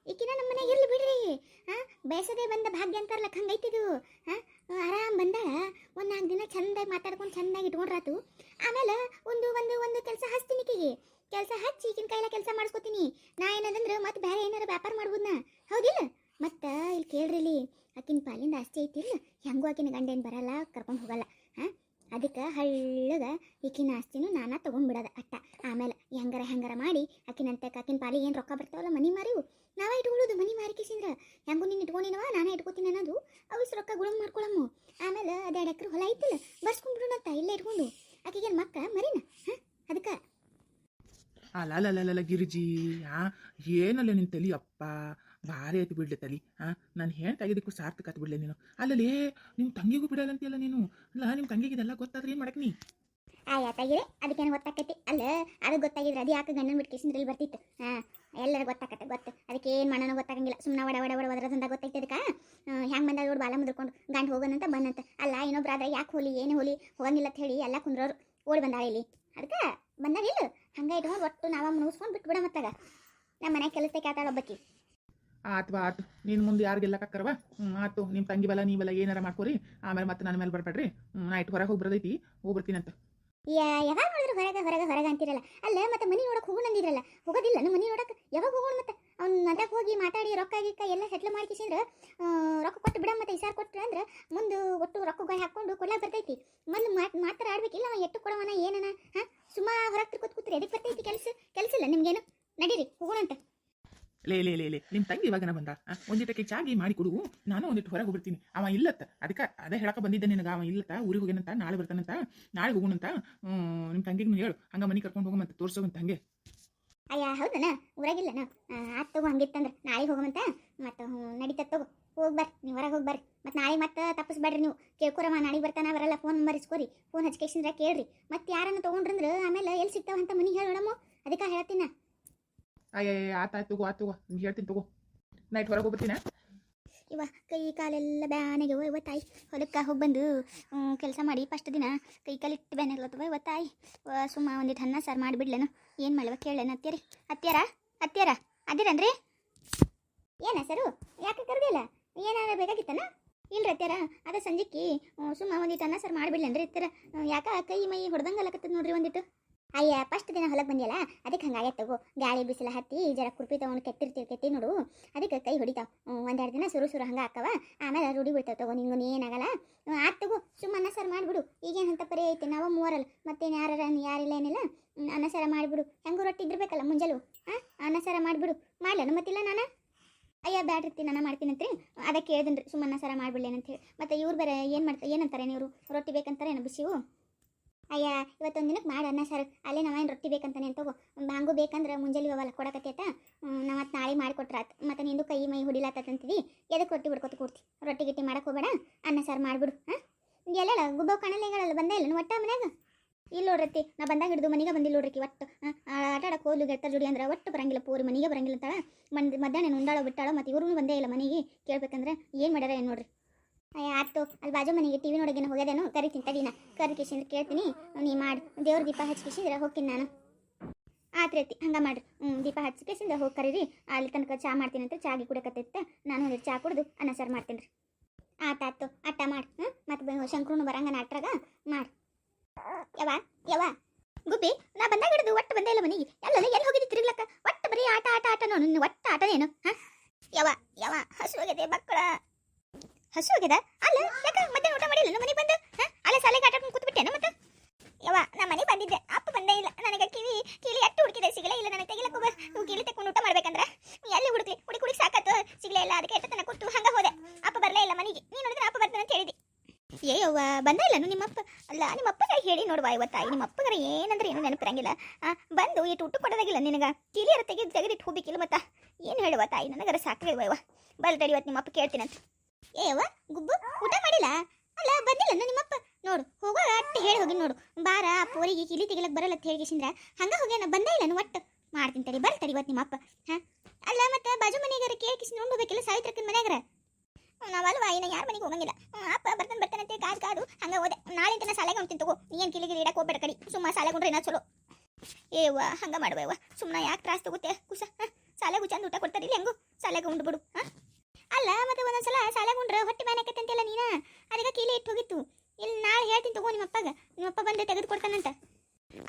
ಈಕಿನ ನಮ್ಮ ಮನ್ಯಾಗ ಇರ್ಲಿ ಬಿಡ್ರಿ. ಹಾ ಬಯಸದೇ ಬಂದ ಭಾಗ್ಯ ಅಂತಾರಲ್ಲ ಹಂಗೈತಿದು ಹಾ ಆರಾಮ್ ಬಂದಾಳ. ಒಂದ್ ನಾಲ್ಕು ದಿನ ಚಂದಾಗಿ ಮಾತಾಡ್ಕೊಂಡು ಚಂದಾಗಿ ಇಟ್ಕೊಂಡ್ರಾತು. ಆಮೇಲೆ ಒಂದು ಒಂದು ಒಂದು ಕೆಲಸ ಹಚ್ತೀನಿ ಕೆಲಸ ಹಚ್ಚಿ ಈಗಿನ ಕೈಲ ಕೆಲಸ ಮಾಡಿಸ್ಕೊತೀನಿ. ನಾ ಏನದಂದ್ರೆ ಮತ್ತೆ ಬೇರೆ ಏನಾರ ವ್ಯಾಪಾರ ಮಾಡ್ಬೋದ್ನ? ಹೌದಿಲ್ಲ? ಮತ್ತೆ ಇಲ್ಲಿ ಕೇಳ್ರಿ ಇಲ್ಲಿ ಆಕಿನ ಪಾಲಿಂದ ಆಸ್ತಿ ಐತಿಲ್ಲ ಹೆಂಗೂ ಆಕಿನ ಗಂಡ ಏನು ಬರಲ್ಲ, ಕರ್ಕೊಂಡು ಹೋಗಲ್ಲ, ಹಾಂ? ಅದಕ್ಕೆ ಹಳ್ಳಗ ಈಕಿನ ಆಸ್ತಿನೂ ನಾನಾ ತೊಗೊಂಡ್ಬಿಡೋದ ಅಟ್ಟ. ಆಮೇಲೆ ಹೆಂಗಾರ ಹೆಂಗಾರ ಮಾಡಿ ಆಕಿನಂತೆ ಆಕಿನ ಪಾಲಿ ಏನು ರೊಕ್ಕ ಬರ್ತಾವಲ್ಲ ಮನಿ ಮಾರಿವು? ನಾವೇ ಇಟ್ಕೊಳ್ಳೋದು ಮನಿ ಮಾರಿಕಿಸಿಂದ್ರ. ಹೆಂಗೂ ನೀನು ಇಟ್ಕೊಂಡಿನವ, ನಾನೇ ಇಟ್ಕೋತೀನಿ ಅನ್ನೋದು ಅವಿಸ್ ರೊಕ್ಕ ಗುಳಂಗ್ ಮಾಡ್ಕೊಳಮ್ಮು ಆಮೇಲೆ ಅದೆರಡು ಎಕರೆ ಹೊಲ ಐತಿಲ್ಲ ಬರ್ಸ್ಕೊಂಡ್ಬಿಡೋಣ ಇಲ್ಲೇ ಇಟ್ಕೊಂಡು. ಆಕಿಗೇನು ಮಕ್ಕ ಮರಿನ, ಹಾಂ? ಅದಕ್ಕೆ ಅಲ್ಲ ಗಿರಿಜಿ, ಆ, ಏನಲ್ಲ ನಿನ್ ತಲಿ, ಅಪ್ಪ, ಭಾರಿ ಆಯ್ತು ಬಿಡ್ಲೆ ತಲಿ, ಆ, ನಾನು ಹೇಳ್ ತೆಗೆದಕ್ಕೂ ಸಾರ್ಥಕ ಆತು ಬಿಡ್ಲೆ ನೀನು. ಅಲ್ಲಲೇ ನಿಮ್ಮ ತಂಗಿಗೂ ಬಿಡಲ್ಲ ಅಂತೀಯಲ್ಲ ನೀನು? ಅಲ್ಲ ನಿಮ್ಮ ತಂಗಿಗೆ ಇದೆಲ್ಲ ಗೊತ್ತಾದ್ರೆ ಏನು ಮಾಡಕ್ ನೀ ಆಯ್ತಾಗಿದೆ ಅದಕ್ಕೇನು ಗೊತ್ತಾಕೈತಿ? ಅಲ್ಲ, ಅದು ಗೊತ್ತಾಗಿದ್ರೆ ಅದು ಯಾಕೆ ಗಂಡನ ಬಿಟ್ಟು ಕಿಸಿಂದ್ರಲ್ಲಿ ಬರ್ತಿತ್ತು? ಹಾಂ ಎಲ್ಲರೂ ಗೊತ್ತಾಕತ್ತೆ, ಗೊತ್ತು. ಅದಕ್ಕೆ ಏನು ಮಾಡೋಣ ಗೊತ್ತಾಗಂಗಿಲ್ಲ. ಸುಮ್ಮನೆ ವಡ ವಡ ವಡ ಒದರದಂದ ಗೊತ್ತೈತೆ ಅದಕ್ಕೆ ಹೆಂಗೆ ಬಂದ ನೋಡಿ ಬಾಲ ಮುದ್ಕೊಂಡು ಗಂಡು ಹೋಗೋಣಂತ ಬಂದಂತ ಅಲ್ಲ, ಇನ್ನೊಬ್ರಾದ್ರೆ ಯಾಕೆ ಹೋಲಿ, ಏನು ಹೋಲಿ, ಹೋಗಂಗಿಲ್ಲ ಅಂತ ಹೇಳಿ ಎಲ್ಲ ಕುಂದ್ರೋರು. ಓಡಿ ಬಂದಾಳೆ ಇಲ್ಲಿ. ಅದಕ್ಕೆ ಬಂದಾಗಿಲ್ಲ ಹಂಗೆ ಇಟ್ಕೊಂಡು ಒಟ್ಟು ನಾವ ಮುಗಿಸ್ಕೊಂಡು ಬಿಟ್ಬಿಡ ಮತ್ತಾಗ. ನಮ್ಮ ಮನೆ ಕೆಲಸಕ್ಕೆ ಆತಾಳ ಒಬ್ಬಕ್ಕಿ ಆತು ಬಾ ಆತು. ನಿನ್ನ ಮುಂದೆ ಯಾರು ಗೆಲ್ಲಕ್ಕಾಕರವ ಹ್ಞೂ ಆತು. ನಿಮ್ಮ ತಂಗಿ ಬಲ ನೀ ಬಲ ಏನಾರ ಮಾಡ್ಕೋರಿ. ಆಮೇಲೆ ಮತ್ತೆ ನನ್ನ ಮೇಲೆ ಬರ್ಬೇಡ್ರಿ ಹ್ಞೂ ನೈಟ್ ಹೊರಗೆ ಹೋಗಿ ಬರೋದೈತಿ. ಹೋಗಿ ಬರ್ತೀನಂತ ಯಾ ಯಾವಾಗ ನೋಡಿದ್ರು ಹೊರಗೆ ಹೊರಗೆ ಹೊರಗೆ ಅಂತಿರಲ್ಲ. ಅಲ್ಲ ಮತ್ತೆ ಮನಿ ನೋಡಕ್ಕೆ ಹೋಗೋಣ ಅಂದಿದ್ರಲ್ಲ. ಹೋಗೋದಿಲ್ಲ ನಮ್ಮ ಮನಿ ನೋಡಕ್ಕೆ ಯಾವಾಗ ಹೋಗೋಣ ಮತ್ತೆ? ಅವ್ನ ನಂತಕ್ಕೆ ಹೋಗಿ ಮಾತಾಡಿ ರೊಕ್ಕ ಗಿಕ್ಕ ಎಲ್ಲ ಸೆಟ್ಲ್ ಮಾಡ್ಕಿಸಿದ್ರೆ ರೊಕ್ಕ ಕೊಟ್ಟು ಬಿಡ ಮತ್ತೆ ಇಸಾರ್ ಕೊಟ್ರೆ ಅಂದ್ರೆ ಮುಂದೆ ಒಟ್ಟು ರೊಕ್ಕ ಹಾಕೊಂಡು ಕೊಡ್ಲಾಕ್ ಬರ್ತೈತಿ. ಮೊದ್ಲು ಮಾತ್ ಮಾತಾಡ ಆಡ್ಬೇಕಿಲ್ಲ ಅವ ಎಟ್ಟು ಕೊಡವನ ಏನನ ಹಾ? ಸುಮಾ ಹೊರಗೆ ಕೂತ್ ಕೂತ್ರಿ ಎದಕ್ಕೆ ಬರ್ತೈತಿ ಕೆಲಸ? ಕೆಲಸ ಇಲ್ಲ ನಿಮ್ಗೇನು? ನಡೀರಿ ಹೋಗೋಣಂತ ಲೇ ಲೇ ಲೇ ಲೇ ನಿಮ್ಮ ತಂಗಿ ಇವಾಗನ ಬಂದಾ. ಒಂದಿಟ್ಟಕ್ಕೆ ಚಾಗಿ ಮಾಡಿ ಕೊಡು. ನಾನು ಒಂದಿಟ್ಟು ಹೊರಗೆ ಹೋಗ್ಬಿಡ್ತೀನಿ. ಅವ ಇಲ್ಲತ್ತ. ಅದಕ್ಕೆ ಅದೇ ಹೇಳಕ ಬಂದಿದ್ದೆ ನಿನಗೆ. ಅವ ಇಲ್ಲತ್ತ. ಊರಿಗೆ ಹೋಗ್ಯಾನಂತ ನಾಳೆ ಬರ್ತಾನಂತ ನಾಳೆ ಹೋಗೋಣಂತ. ನಿಮ್ಮ ತಂಗಿಗೆ ಹೇಳು. ಹಂಗ ಮನೆ ಕರ್ಕೊಂಡು ಹೋಗಮಂತ ತೋರ್ಸೋಗಂತ ಹಂಗೆ. ಅಯ್ಯ ಹೌದನ? ಊರಾಗಿಲ್ಲನ? ಆತ್ ತಗೋ ಹಂಗಿತ್ತಂದ್ರೆ ನಾಳೆ ಹೋಗಮಂತ ಮತ್ತೆ ನಡೀತದ ತಗೋ. ಹೋಗಿ ಬರ್ರಿ, ನೀವು ಹೊರಗೆ ಹೋಗಿ ಬರ್ರಿ. ಮತ್ತೆ ನಾಳೆ ಮತ್ತೆ ತಪ್ಪಿಸ್ಬೇಡ್ರಿ ನೀವು. ಕೇಳ್ಕೊರಮ್ಮ, ನಾಳೆ ಬರ್ತಾನೆ, ಬರಲ್ಲ ಫೋನ್ ನಂಬರ್ ಇಸ್ಕೋರಿ. ಫೋನ್ ಹಚ್ಕೇಸಿಂದ್ರ ಕೇಳ್ರಿ. ಮತ್ತೆ ಯಾರನ್ನು ತೊಗೊಂಡ್ರಂದ್ರೆ ಆಮೇಲೆ ಎಲ್ಲಿ ಸಿಗ್ತಾವ ಅಂತ ಮನಿಗೆ ಹೇಳೋಣಮ್ಮ ಅದಕ್ಕೆ ಹೇಳ್ತೀನಿ. ಅಯ್ಯ ಆತಾಯ್ತು ತಗೋ ಆತು ತಗೋ ಹೇಳ್ತೀನಿ ತಗೋ ನೈಟ್ ಹೊರಗೆ ಹೋಗ್ಬಿಡ್ತೀನಿ ಇವ ಕೈ ಕಾಲೆಲ್ಲ ಬ್ಯಾನೆಗೆ ತಾಯಿ ಹೊಲಕ್ಕೆ ಹೋಗಿ ಬಂದು ಕೆಲಸ ಮಾಡಿ ಫಸ್ಟ್ ದಿನ ಕೈ ಕಾಲಿಟ್ಟು ಬ್ಯಾನೆಗ್ಲತ್ತವ ಇವತ್ತಾಯಿ ಸುಮ್ಮ ಒಂದಿಟ್ಟು ಅನ್ನ ಸಾರು ಮಾಡಿಬಿಡ್ಲೇನು ಏನು ಮಾಡುವ ಕೇಳೇನು ಅತ್ಯಾರಿ ಅತ್ಯಾರ ಅತ್ಯಾರ ಅದಿರನ್ರಿ ಏನ ಸರು ಯಾಕೆ ಕರೆದಿಲ್ಲ ಏನಾರ ಬೇಕಾಗಿತ್ತಲ್ಲ ಇಲ್ಲ ಅತ್ಯಾರ ಅದ ಸಂಜಿಕ್ಕಿ ಸುಮ್ಮ ಒಂದಿಟ್ಟು ಅನ್ನ ಸಾರು ಮಾಡಿಬಿಡ್ಲೇನ್ರಿ ಇತ್ತರ ಯಾಕ ಕೈ ಮೈ ಹೊಡೆದಂಗಲ್ಲಕತ್ತದ ನೋಡ್ರಿ ಒಂದಿಟ್ಟು ಅಯ್ಯ ಫಸ್ಟ್ ದಿನ ಹೊಲಕ್ಕೆ ಬಂದಿಯಲ್ಲ ಅದಕ್ಕೆ ಹಂಗಾಗೈತೆ ತಗೋ, ಗಾಳಿ ಬಿಸಿಲ ಹತ್ತಿ, ಜರ ಕುರ್ಪಿ ಕೆತ್ತಿರ್ತೀವಿ, ಕೆತ್ತಿ ನೋಡು, ಅದಕ್ಕೆ ಕೈ ಹೊಡಿತಾವ. ಒಂದೆರಡು ದಿನ ಸುರು ಸುರು ಹಂಗೆ ಹಾಕವ ಆಮೇಲೆ ರೂಢಿ ಬಿಡ್ತಾವ ತಗೋ ನಿಂಗೂ ಏನಾಗಲ್ಲ ಆತ್ ತಗೋ, ಸುಮ್ಮ ಅನ್ನ ಸಾರು ಮಾಡಿಬಿಡು ಈಗೇನು ಅಂತ ಪರಿ ಐತೆ, ನಾವು ಮೂವರಲ್ಲ ಮತ್ತೇನು ಯಾರ ಯಾರಿಲ್ಲ ಏನಿಲ್ಲ ಅನ್ನ ಸಾರ ಮಾಡಿಬಿಡು, ಹೆಂಗೂ ರೊಟ್ಟಿ ಇದ್ದಿರ್ಬೇಕಲ್ಲ ಮುಂಜಲು ಹಾಂ ಅನ್ನ ಸಾರ ಮಾಡಿಬಿಡು ಮಾಡ್ಲನು ಮತ್ತಿಲ್ಲ ನಾನು? ಅಯ್ಯ, ಬ್ಯಾಡ್ರಿ ನಾನು ಮಾಡ್ತೀನಂತ್ರಿ ಅದಕ್ಕೆ ಕೇಳಿದ್ರಿ ಸುಮ್ಮ ಸರ ಅಂತ ಹೇಳಿ. ಮತ್ತೆ ಇವ್ರು ಬೇರೆ ಏನು ಮಾಡ್ತಾರೆ ಏನಂತಾರೆ ಇವರು ರೊಟ್ಟಿ ಬೇಕಂತಾರೆ ಏನು ಬಿಸಿವು ಅಯ್ಯ, ಇವತ್ತೊಂದು ದಿನಕ್ಕೆ ಮಾಡಿ ಅನ್ನ ಸರ್. ಅಲ್ಲೇ ನಾವೇನು ರೊಟ್ಟಿ ಬೇಕಂತಾನೆ ತಗೋ ಹಂಗೂ. ಬೇಕಂದ್ರೆ ಮುಂಜಾನೆ ಅವಲ್ಲ ಕೊಡಕತ್ತೈತ ನಾವು ಮತ್ತೆ ನಾಳೆ ಮಾಡಿಕೊಟ್ರಾತ್ ಮತ್ತೆ ನಿಂದು ಕೈ ಮೈ ಹೊಡಿಲಾತಂತಿದಿ ಎದಕ್ಕೆ ರೊಟ್ಟಿ ಬಿಡ್ಕೊತ ಕೂರ್ತಿ ರೊಟ್ಟಿ ಗಿಟ್ಟಿ ಮಾಡಕ್ಕೆ ಹೋಗ್ಬೇಡ. ಅನ್ನ ಸಾರು ಮಾಡಿಬಿಡು, ಹಾಂ? ಎಲ್ಲಲ್ಲ, ಗುಬ್ಬವ್ ಹೇಳಲ್ಲ ಬಂದೇ ಇಲ್ಲ ಒಟ್ಟ ಮನ್ಯಾಗ? ಇಲ್ಲ ನೋಡ್ರತಿ ನಾ ಬಂದಾಗ ಹಿಡಿದು ಮನೆಗೆ ಬಂದಿಲ್ಲ ನೋಡ್ರಿ ಒಟ್ಟು ಆಟ ಆಡಕ್ಕೆ ಹೋಗ್ಲು ಗೆಳತರ ಜೋಡಿ ಅಂದ್ರೆ ಒಟ್ಟು ಬರಂಗಿಲ್ಲ ಪೂರಿ, ಮನೆಗೆ ಬರಂಗಿಲ್ಲ ಅಂತಾಳ. ಮಂದ್ ಮಧ್ಯಾಹ್ನ ಉಂಡಾಳೋ ಬಿಟ್ಟಾಳೋ, ಮತ್ತು ಇವ್ರೂ ಬಂದೇ ಇಲ್ಲ ಮನೆಗೆ, ಕೇಳ್ಬೇಕಂದ್ರೆ ಏನು ಮಾಡ್ಯಾರ ಏನು ನೋಡ್ರಿ. ಆಯ್ತು ಅಲ್ಲಿ ಬಾಜು ಮನೆಗೆ ಟಿವಿ ನೋಡೋಗೇನು ಹೋಗ್ಯದೇನು, ಕರಿತೀನಿ ತಡಿನ ಕರಿ ಕಿಶಿಂದ್ರೆ ಕೇಳ್ತೀನಿ, ನೀ ಮಾಡಿ, ದೇವ್ರ ದೀಪ ಹಚ್ಕಿಸಿದ್ರೆ ಹೋಗ್ತೀನಿ ನಾನು. ಆತ್ ರೀತಿ ಹಂಗೆ ಮಾಡ್ರಿ ಹ್ಞೂ ದೀಪ ಹಚ್ಕಿಸಿಂದ ಹೋಗಿ ಕರೀರಿ, ಅಲ್ಲಿ ತನಕ ಚಾ ಮಾಡ್ತೀನಿ ಅಂತ ಚಾಗಿ ಕುಡಕತ್ತೈತೆ ನಾನು ಒಂದು ಚಾ ಕುಡ್ದು ಅನ್ನ ಸರ್ ಮಾಡ್ತೀನಿ ರೀ ಆತಾತು ಅಟ್ಟ ಮಾಡಿ ಹ್ಞೂ ಮತ್ತು ಶಂಕ್ರನು ಬರಂಗ ನಾಟ್ರಾಗ ಮಾಡಿ. ಯವ ಯವ ಗುಬ್ಬಿ, ನಾ ಬಂದಾಗ ಹಿಡಿದು ಒಟ್ಟು ಬಂದೇ ಇಲ್ಲ ಮನೆಗೆ. ಎಲ್ಲ ಎಲ್ಲಿ ಹೋಗಿದ್ದು ತಿರುಗ್ಲಕ್ಕ ಒಟ್ಟು ಬರೀ ಆಟ ಆಟ ಆಟ ನಿನ್ನ ಒಟ್ಟು ಆಟನೇನು ಯಾವ ಯವ ಯವ ಹೋಗಿದೆ ಮಕ್ಕಳ. ಹೋಗಿದೆ? ಅಲ್ಲ, ಯಾಕ ಮತ್ತೆ ಊಟ ಮಾಡಿಲ್ಲ? ಮನೆಗೆ ಬಂದು, ಹಾಂ? ಅಲ್ಲ ಸಾಲೆಗೆ ಆಟ ಆಡ್ಕೊಂಡು ಕೂತ್ಬಿಟ್ಟೇನು ಮತ್ತೆ? ಯವ ನಾ ಮನೆಗೆ ಬಂದಿದ್ದೆ. ಅಪ್ಪ ಬಂದೇ ಇಲ್ಲ. ನನಗೆ ಕಿವಿ, ಕಿಲಿ ಅಟ್ಟು ಹುಡುಕಿದೆ, ಸಿಗಲೇ ಇಲ್ಲ. ನನಗೆ ತೆಗಿಲಕ್ಕೆ ಹೋಗ. ನೀವು ಕಿಲಿ ತೆಕ್ಕೊಂಡು ಊಟ ಮಾಡ್ಬೇಕಂದ್ರೆ? ಎಲ್ಲಿ ಹುಡುಕ್ಲಿ? ಹುಡುಕಿ ಹುಡುಕಿ ಸಾಕತ್ತು. ಸಿಗಲೇ ಇಲ್ಲ, ಅದಕ್ಕೆ ಎಷ್ಟು ತನಕ ಕೊಟ್ಟು ಹಂಗೆ ಹೋದೆ. ಅಪ್ಪ ಬರಲೇ ಇಲ್ಲ ಮನೆಗೆ. ನೀನು ನೋಡಿದ್ರೆ ಅಪ್ಪ ಬರ್ತಾನೆ ಅಂತ ಹೇಳಿದೆ. ಅವ್ವ ಬಂದ ಇಲ್ಲ ನಿಮ್ಮ ನೋಡುವ ಇವತ್ತಾಯಿ ನಿಮ್ಮ ಅಪ್ಪಗರ ಏನಂದ್ರೆ ಏನು ನೆನಪಿರಂಗಿಲ್ಲ. ಬಂದು ಇಟ್ಟು ಊಟ ಕೊಡೋದಾಗಿಲ್ಲ ನಿನಗ. ಕಿಲಿಯರ ತೆಗೆದು ತೆಗೆದಿಟ್ಟು ಹೋಗ್ಬೇಕಿಲ್ಲ ಮತ್ತ. ಏನು ಹೇಳುವ ತಾಯಿ, ನನಗರ ಸಾಕಾಗಿವ ಇವ. ಬಲ್ ತಡಿ ಇವತ್ತು ನಿಮ್ಮ ಅಪ್ಪ ಕೇಳ್ತೀನಂತ ಏ ಅವ್ವ ಗುಬ್ಬು, ಊಟ ಮಾಡಿಲ್ಲ? ಅಲ್ಲ, ಬಂದಿಲ್ಲ ನಿಮ್ಮಪ್ಪ ನೋಡು ಹೋಗೋ ಅಟ್ಟಿ ಹೇಳಿ ಹೋಗಿ ನೋಡು. ಬಾರ ಪೋರಿಗೆ ಕಿಲಿ ತೆಗಿಲಕ್ಕೆ ಬರಲ್ಲ ಅಂತ ಹೇಳಿಸಿಂದ್ರ ಹಂಗ ಹೋಗ್ಯಾನ ಬಂದ ಇಲ್ಲ ಒಟ್ಟು. ಮಾಡ್ತೀನಿ ತಡಿ ಬರ್ತರಿ ಇವತ್ತು ನಿಮ್ಮಪ್ಪ ಹಾ? ಅಲ್ಲ, ಮತ್ತೆ ಬಾಜು ಮನೆಗಾರ ಕೇಳ್ಕಿಸಿ ನೋಡ್ಬೇಕಿಲ್ಲ ಸಾವಿತ್ರಕ್ಕನ ಮನ್ಯಾಗರ ನಾವಲ್ವಾ ಇನ್ನ ಯಾರ ಮನೆಗೆ ಹೋಗಂಗಿಲ್ಲ. ಅಪ್ಪ ಬರ್ತಾನೆ ಬರ್ತಾನಂತೆ ಕಾದು ಕಾಡು ಹಂಗ ಹೋದೆ. ನಾಳೆ ದಿನ ಶಾಲೆಗೆ ಹೊಂತೀನಿ ತಗೋ ಏನ್ ಕಿಲಿಗಿರಿ ಇಡಕ್ಕೆ ಹೋಗ್ಬೇಡ ಕಡಿ ಸುಮ್ಮ ಸಾಲೆ ಕೊಂಡ್ರೆ ಏನೋ ಚಲೋ. ಏವ ಹಂಗ ಮಾಡುವ ಸುಮ್ಮನೆ ಯಾಕೆ ತ್ರಾಸ ತಗೋತೆ ಕುಸ ಶಾಲೆಗೂ ಚಂದ ಊಟ ಕೊಡ್ತಾರೆ ಇಲ್ಲಿ ಹೆಂಗು? ಶಾಲೆಗೆ ಉಂಡು ಬಿಡು ಅಲ್ಲ, ಮತ್ತೆ ಒಂದೊಂದ್ಸಲ ಶಾಲೆಗೆ ಉಂಡ್ರೆ? ಹೊಟ್ಟೆ ಬ್ಯಾನಕತ್ತೆ ಅಂತೆಲ್ಲ ನೀನ? ಅದಕ್ಕೆ ಕೀಲಿ ಇಟ್ಟು ಹೋಗಿತ್ತು. ಇಲ್ಲಿ ನಾಳೆ ಹೇಳ್ತೀನಿ ತಗೋ ನಿಮ್ಮ ಅಪ್ಪಗ ನಿಮ್ಮ ಅಪ್ಪ ಬಂದು ತೆಗೆದು ಕೊಡ್ತಾನಂತ.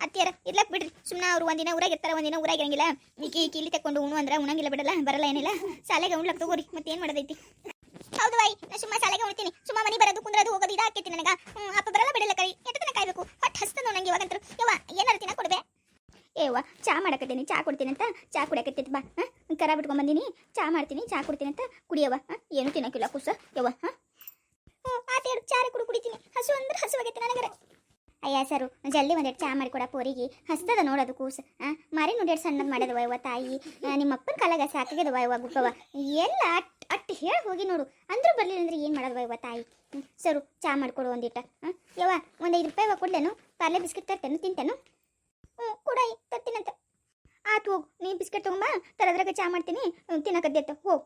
ಅತ್ತಿಯರ, ಇರ್ಲಕ್ ಬಿಡ್ರಿ. ಸುಮ್ಮನೆ ಅವ್ರು ಒಂದಿನ ಊರಾಗ ಇರ್ತಾರ, ಒಂದಿನ ಊರಾಗ ಇರಂಗಿಲ್ಲ. ಈ ಕೀ ಕೀಲಿ ತಕೊಂಡು ಉಣ್ಣು ಅಂದ್ರೆ ಉಣಂಗಿಲ್ಲ ಬಿಡಲ್ಲ, ಬರಲ್ಲ ಏನಿಲ್ಲ. ಸಾಲೆಗೆ ಉಣ್ಲಕ್ ತಗೋರಿ ಮತ್ತೆ ಏನು ಮಾಡೋದೈತಿ? ಹೌದು ಬಾಯಿ ನಾ ಸುಮ್ಮ ಶಾಲೆಗೆ ಹೋಗ್ತೀನಿ ಸುಮ್ಮ ಮನೆ ಬರೋದು ಕುಂದ್ರದು ಹೋಗೋದು ಇದಾಕೈತಿ ನನಗ. ಹ್ಮ್, ಅಪ್ಪ ಬರಲ್ಲ ಬಿಡಲ್ಲ ಕೈ ಎಷ್ಟು ತನಕ ಕಾಯ್ಬೇಕು. ಹೊಟ್ಟೆ ಹಸ್ತನು ನಂಗೆ ಇವಾಗಂತರು ಯವ್ವ ಏನಾರ ತಿನ್ನ ಏ ಏವ್ವ ಚಾ ಮಾಡಕತ್ತೀನಿ ಚಾ ಕೊಡ್ತೀನಿ ಅಂತ. ಚಾ ಕುಡಿಯಕತ್ತೈತಿ ಬಾ ಹಾಂ? ಕರ ಬಿಟ್ಕೊಂಡ್ ಬಂದಿನಿ. ಚಾ ಮಾಡ್ತೀನಿ ಚಾ ಕೊಡ್ತೀನಿ ಅಂತ ಕುಡಿಯವ್ವ. ಹಾಂ ಏನು ತಿನ್ನಕ್ಕಿಲ್ಲ ಕುಸ ಯವ್ವ ಹಾಂ? ಹ್ಞೂ ಆತೇಳು ಚಾರ ಕುಡು ಕುಡಿತೀನಿ. ಹಸು ಅಂದ್ರೆ ಹಸುವಾಗೈತೆ ನನಗರ. ಅಯ್ಯ ಸರು, ಜಲ್ದಿ ಒಂದೆರಡು ಚಾ ಮಾಡಿಕೊಡ ಪೋರಿಗೆ ಹಸ್ತದ ನೋಡೋದು ಕೂಸು. ಮಾರಿ ಒಂದೆರಡು ಸಣ್ಣದು ಮಾಡೋದು ವಯವ ತಾಯಿ. ನಿಮ್ಮಪ್ಪನ ಕಾಲಾಗ ಸಾಕಾಗ್ಯದವ ಯವ್ವ ಗುಪ್ಪವ ಎಲ್ಲ ಅಟ್ ಅಟ್ ಹೇಳಿ ಹೋಗಿ ನೋಡು. ಅಂದ್ರೂ ಬರಲಿಲ್ಲ ಅಂದ್ರೆ ಏನು ಮಾಡೋದು ವಯವ ತಾಯಿ? ಸರು, ಚಾ ಮಾಡ್ಕೊಡು ಒಂದಿಟ್ಟ ಹಾಂ ಯವ್ವ, ಒಂದು ಐದು ರೂಪಾಯಿ ಕೊಡ್ಲೇನು? ಪಾರ್ಲೆ ಬಿಸ್ಕಿಟ್ ತರ್ತೇನು, ತಿಂತೇನು? ಹ್ಞೂ ಕೊಡಾಯಿ ತರ್ತೀನಂತ ಆತು ಹೋಗು ನೀ ಬಿಸ್ಕೆಟ್ ತಗೊಂಬ ತರದ್ರಾಗ ಚಾ ಮಾಡ್ತೀನಿ. ತಿನ್ನಕದ್ದೆತ್ತ ಹೋಗು.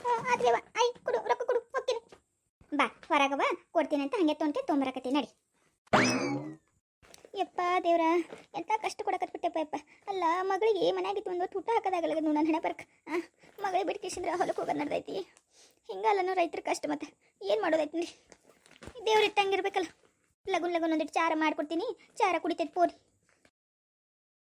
ಹ್ಞೂ ಆತ್ರಿ ಯವ್ವ, ಐ, ಕೊಡು, ರೊಕ್ಕ ಕೊಡು, ಹೋಗ್ತೀನಿ. ಬಾ ಹೊರಗವ ಕೊಡ್ತೀನಿ ಅಂತ ಹಂಗೆ ತೊಗೊಂಡ್ಕೆ ತೊಂಬರಕತ್ತೀನಿ ನಡಿ. ಯಪ್ಪ ದೇವ್ರ, ಎಂತ ಕಷ್ಟ ಕೊಡಕತ್ಬಿಟ್ಟೆಪ್ಪ ಯಪ್ಪ. ಅಲ್ಲ, ಮಗಳಿಗೆ ಮನ್ಯಾಗಿತ್ತು ಒಂದು ಊಟ ಹಾಕೋದಾಗಲ್ಲ ನೋಡು ಹಣೆ ಬರ್ಕ ಮಗಳಿಗೆ ಬಿಟ್ಟು ಹೊಲಕ್ಕೆ ಹೋಗೋದು ನಡ್ದೈತಿ. ಹಿಂಗಲ್ಲನೂ ರೈತರ ಕಷ್ಟ ಮತ್ತೆ. ಏನು ಮಾಡೋದೈತಿ ದೇವ್ರ ಇಟ್ಟಂಗಿರ್ಬೇಕಲ್ಲ ಲಗುನ್ ಲಗುನ್ ಒಂದಿಟ್ಟು ಚಾರ ಮಾಡ್ಕೊಡ್ತೀನಿ. ಚಾರ ಕುಡಿತೈತಿ ಪೋರಿ